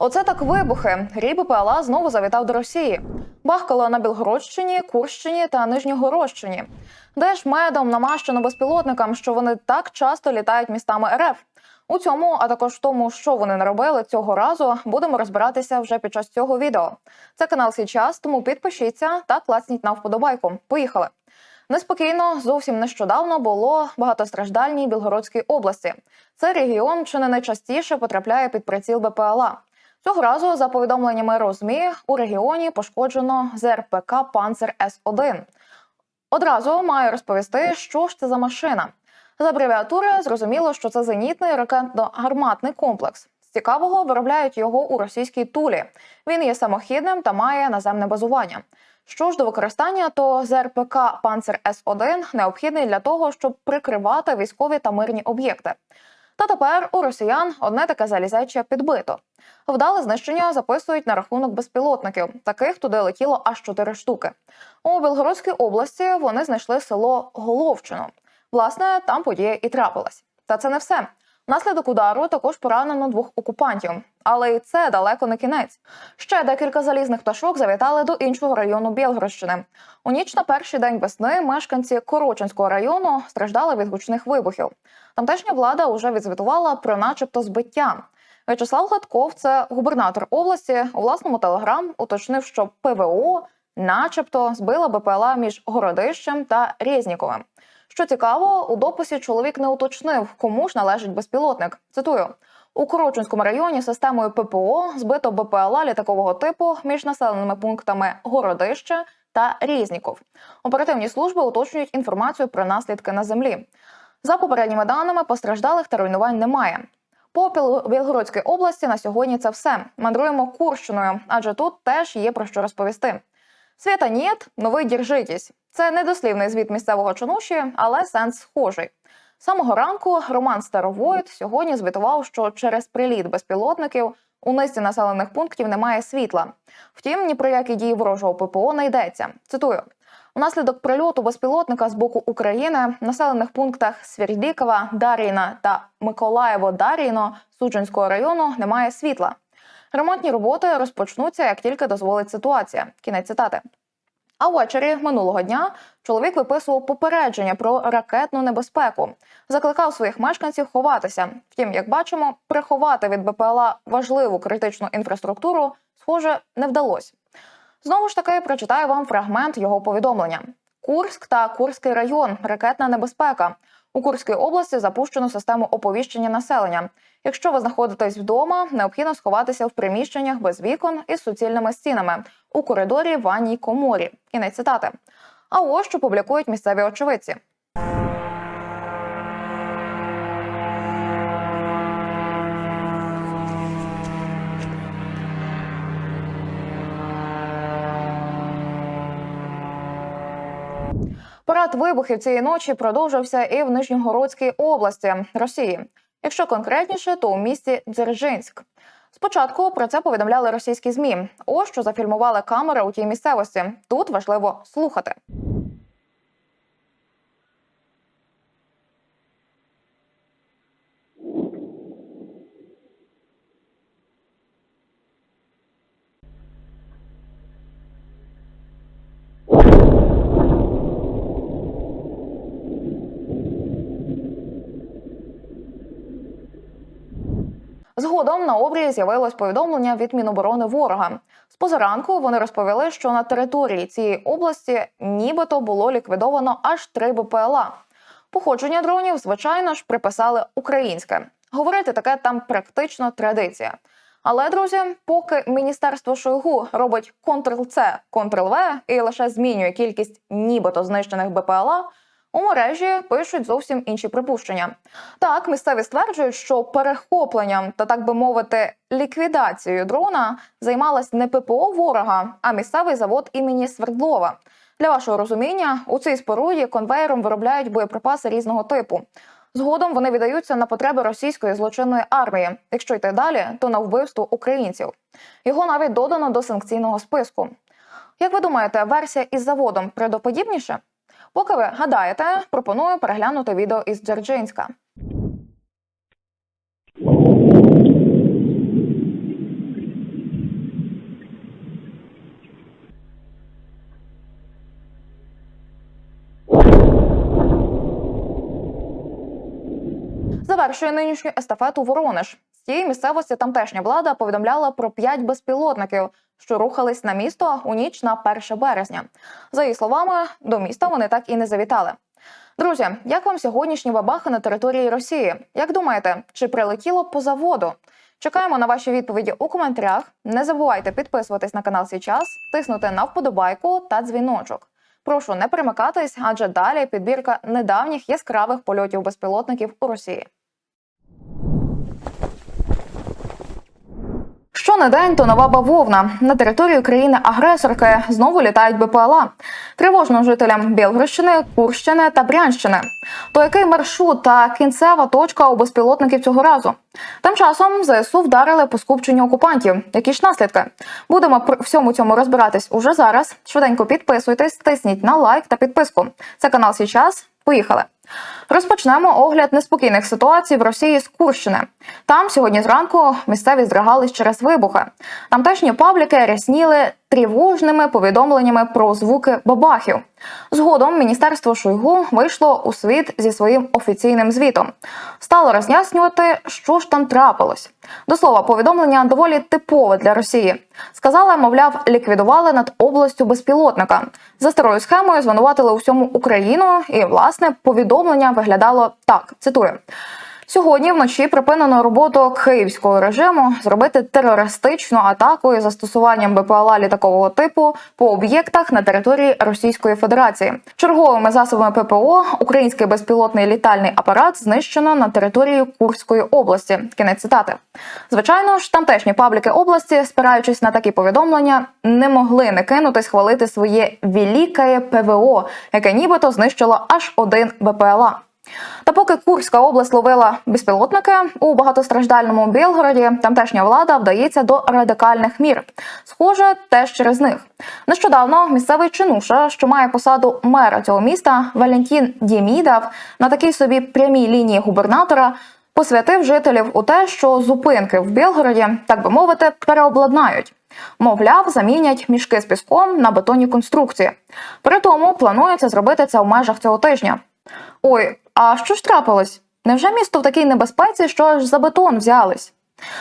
Оце так вибухи. Рій БПЛА знову завітав до Росії. Бахкало на Білгородщині, Курщині та Нижньогородщині. Де ж медом намащено безпілотникам, що вони так часто літають містами РФ? У цьому, а також в тому, що вони наробили цього разу, будемо розбиратися вже під час цього відео. Це канал Січас, тому підпишіться та клацніть на вподобайку. Поїхали! Неспокійно зовсім нещодавно було багатостраждальній Білгородській області. Це регіон, чи не найчастіше потрапляє під приціл БПЛА. Цього разу, за повідомленнями РОЗМІ, у регіоні пошкоджено ЗРПК Панцер С-1. Одразу маю розповісти, що ж це за машина. З абревіатури зрозуміло, що це зенітний ракетно-гарматний комплекс. З цікавого виробляють його у російській тулі. Він є самохідним та має наземне базування. Що ж до використання, то ЗРПК Панцер С-1 необхідний для того, щоб прикривати військові та мирні об'єкти. Та тепер у росіян одне таке залізяче підбито. Вдале знищення записують на рахунок безпілотників. Таких туди летіло аж чотири штуки. У Білгородській області вони знайшли село Головчино. Власне, там подія і трапилась. Та це не все. Внаслідок удару також поранено двох окупантів. Але і це далеко не кінець. Ще декілька залізних пташок завітали до іншого району Білгородщини. У ніч на перший день весни мешканці Корочинського району страждали від гучних вибухів. Тамтешня влада вже відзвітувала про, начебто, збиття. В'ячеслав Гладков, це губернатор області, у власному телеграм уточнив, що ПВО, начебто, збила БПЛА між Городищем та Резніковим. Що цікаво, у дописі чоловік не уточнив, кому ж належить безпілотник. Цитую. У Корочинському районі системою ППО збито БПЛА літакового типу між населеними пунктами Городище та Різніков. Оперативні служби уточнюють інформацію про наслідки на землі. За попередніми даними, постраждалих та руйнувань немає. По Білгородській області на сьогодні це все. Мандруємо Курщиною, адже тут теж є про що розповісти. Свята нєт, новий держитесь. Це недослівний звіт місцевого чонуші, але сенс схожий. Самого ранку Роман Старовойт сьогодні звітував, що через приліт безпілотників у низці населених пунктів немає світла. Втім, ні про які дії ворожого ППО не йдеться. Цитую. Унаслідок прильоту безпілотника з боку України в населених пунктах Свірдікова, Дар'їна та Миколаєво-Дар'їно Суджинського району немає світла. Ремонтні роботи розпочнуться, як тільки дозволить ситуація. Кінець цитати. А ввечері минулого дня чоловік виписував попередження про ракетну небезпеку, закликав своїх мешканців ховатися. Втім, як бачимо, приховати від БПЛА важливу критичну інфраструктуру, схоже, не вдалося. Знову ж таки, прочитаю вам фрагмент його повідомлення: Курськ та Курський район, ракетна небезпека. У Курській області запущено систему оповіщення населення. Якщо ви знаходитесь вдома, необхідно сховатися в приміщеннях без вікон із суцільними стінами у коридорі, ванній коморі. Кінець цитати. А ось що публікують місцеві очевидці. Парад вибухів цієї ночі продовжився і в Нижньогородській області Росії. Якщо конкретніше, то у місті Дзержинськ. Спочатку про це повідомляли російські змі. Ось що зафільмували камери у тій місцевості. Тут важливо слухати. Згодом на обрії з'явилось повідомлення від Міноборони ворога. З позаранку вони розповіли, що на території цієї області нібито було ліквідовано аж три БПЛА. Походження дронів, звичайно ж, приписали українське. Говорити таке там практично традиція. Але, друзі, поки міністерство Шойгу робить Ctrl-C, Ctrl-V і лише змінює кількість нібито знищених БПЛА, у мережі пишуть зовсім інші припущення. Так, місцеві стверджують, що перехопленням та так би мовити ліквідацією дрона займалась не ППО ворога, а місцевий завод імені Свердлова. Для вашого розуміння, у цій споруді конвейером виробляють боєприпаси різного типу. Згодом вони віддаються на потреби російської злочинної армії. Якщо йти далі, то на вбивство українців. Його навіть додано до санкційного списку. Як ви думаєте, версія із заводом правдоподібніше? Поки ви гадаєте, пропоную переглянути відео із Джерджинська. Завершує нинішню естафету Воронеж. З цієї місцевості тамтешня влада повідомляла про п'ять безпілотників, що рухались на місто у ніч на 1 березня. За її словами, до міста вони так і не завітали. Друзі, як вам сьогоднішні бабахи на території Росії? Як думаєте, чи прилетіло по заводу? Чекаємо на ваші відповіді у коментарях. Не забувайте підписуватись на канал «Сій час», тиснути на вподобайку та дзвіночок. Прошу не перемикатись, адже далі підбірка недавніх яскравих польотів безпілотників у Росії. Що не день, то нова бавовна. На територію країни-агресорки знову літають БПЛА. Тривожно жителям Білгородщини, Курщини та Брянщини. То який маршрут та кінцева точка у безпілотників цього разу? Тим часом ЗСУ вдарили по скупченню окупантів. Які ж наслідки? Будемо при всьому цьому розбиратись уже зараз. Швиденько підписуйтесь, тисніть на лайк та підписку. Це канал «Сій час». Поїхали. Розпочнемо огляд неспокійних ситуацій в Росії з Курщини. Там сьогодні зранку місцеві здригались через вибухи. Тамтешні пабліки рясніли тривожними повідомленнями про звуки бабахів. Згодом міністерство Шойгу вийшло у світ зі своїм офіційним звітом. Стало роз'яснювати, що ж там трапилось. До слова, повідомлення доволі типове для Росії. Сказали, мовляв, ліквідували над областю безпілотника. За старою схемою звинуватили усьому Україну, і власне повідомлення виглядало так: цитую. Сьогодні вночі припинено роботу київського режиму зробити терористичну атаку із застосуванням БПЛА літакового типу по об'єктах на території Російської Федерації. Черговими засобами ППО український безпілотний літальний апарат знищено на території Курської області. Кінець цитати. Звичайно ж, тамтешні пабліки області, спираючись на такі повідомлення, не могли не кинутись хвалити своє великає ПВО, яке нібито знищило аж один БПЛА. Та поки Курська область ловила безпілотники у багатостраждальному Білгороді, тамтешня влада вдається до радикальних мір. Схоже, теж через них. Нещодавно місцевий чинуша, що має посаду мера цього міста, Валентін Дємідов, на такій собі прямій лінії губернатора. Посвятив жителів у те, що зупинки в Білгороді, так би мовити, переобладнають. Мовляв, замінять мішки з піском на бетонні конструкції. При тому планується зробити це в межах цього тижня. Ой, а що ж трапилось? Невже місто в такій небезпеці, що аж за бетон взялись?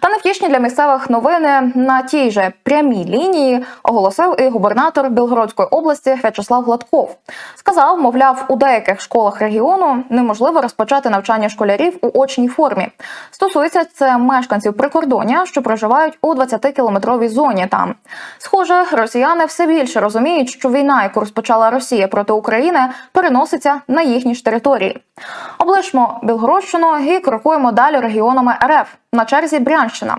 Та невтішні для місцевих новини на тій же прямій лінії оголосив і губернатор Білгородської області В'ячеслав Гладков. Сказав, мовляв, у деяких школах регіону неможливо розпочати навчання школярів у очній формі. Стосується це мешканців прикордоння, що проживають у 20-кілометровій зоні. Там схоже, росіяни все більше розуміють, що війна, яку розпочала Росія проти України, переноситься на їхні ж території. Облишмо Білгородщину і крокуємо далі регіонами РФ. На черзі Брянщина.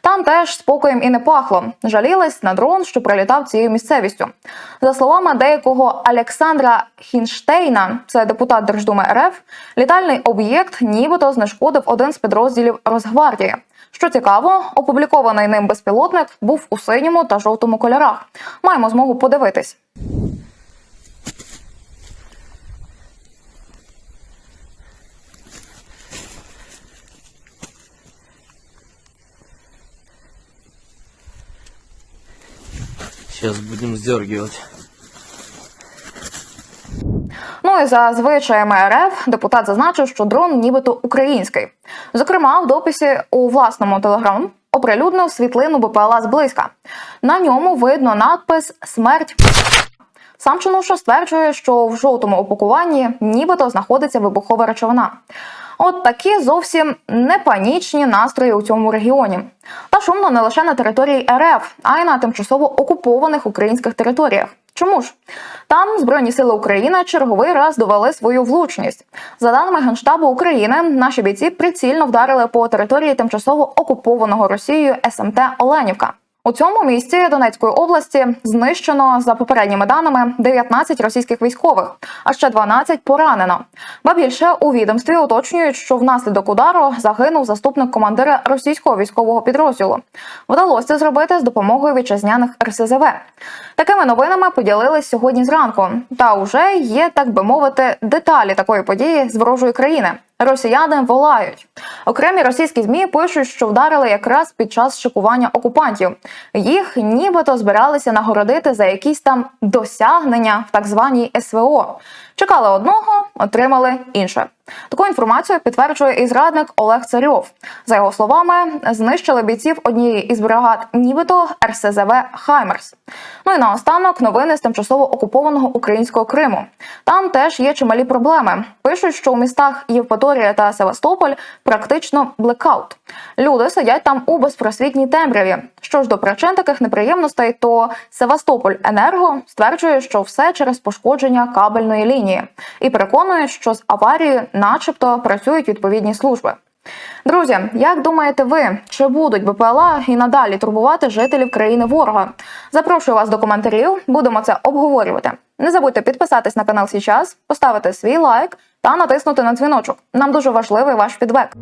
Там теж спокоєм і не пахло. Жалілись на дрон, що прилітав цією місцевістю. За словами деякого Олександра Хінштейна, це депутат Держдуми РФ, літальний об'єкт нібито знешкодив один з підрозділів Росгвардії. Що цікаво, опублікований ним безпілотник був у синьому та жовтому кольорах. Маємо змогу подивитись. Сейчас будем сдергивать. Ну і за звичаями РФ депутат зазначив, що дрон нібито український. Зокрема, в дописі у власному телеграм оприлюднив світлину БПЛА зблизька. На ньому видно надпис Смерть. Сам чинуша стверджує, що в жовтому опакуванні нібито знаходиться вибухова речовина. От такі зовсім не панічні настрої у цьому регіоні. Та шумно не лише на території РФ, а й на тимчасово окупованих українських територіях. Чому ж там Збройні сили України черговий раз довели свою влучність? За даними Генштабу України, наші бійці прицільно вдарили по території тимчасово окупованого Росією СМТ Оленівка. У цьому місті Донецької області знищено за попередніми даними 19 російських військових, а ще 12 поранено. Ба більше у відомстві уточнюють, що внаслідок удару загинув заступник командира російського військового підрозділу. Вдалося зробити з допомогою вітчизняних РСЗВ. Такими новинами поділились сьогодні зранку. Та вже є, так би мовити, деталі такої події з ворожої країни. Росіяни волають. Окремі російські змі пишуть, що вдарили якраз під час шикування окупантів. Їх нібито збиралися нагородити за якісь там досягнення в так званій СВО. Чекали одного, отримали інше. Таку інформацію підтверджує і зрадник Олег Царьов. За його словами, знищили бійців однієї із бригад, нібито РСЗВ Хаймерс. Ну і наостанок новини з тимчасово окупованого українського Криму. Там теж є чималі проблеми. Пишуть, що у містах Євпаторія та Севастополь практично блекаут. Люди сидять там у безпросвітній темряві. Що ж до причин таких неприємностей, то Севастополь Енерго стверджує, що все через пошкодження кабельної лінії, і переконують, що з аварією, начебто, працюють відповідні служби. Друзі, як думаєте ви, чи будуть БПЛА і надалі турбувати жителів країни ворога? Запрошую вас до коментарів, будемо це обговорювати. Не забудьте підписатись на канал Січас, поставити свій лайк та натиснути на дзвіночок. Нам дуже важливий ваш фідбек.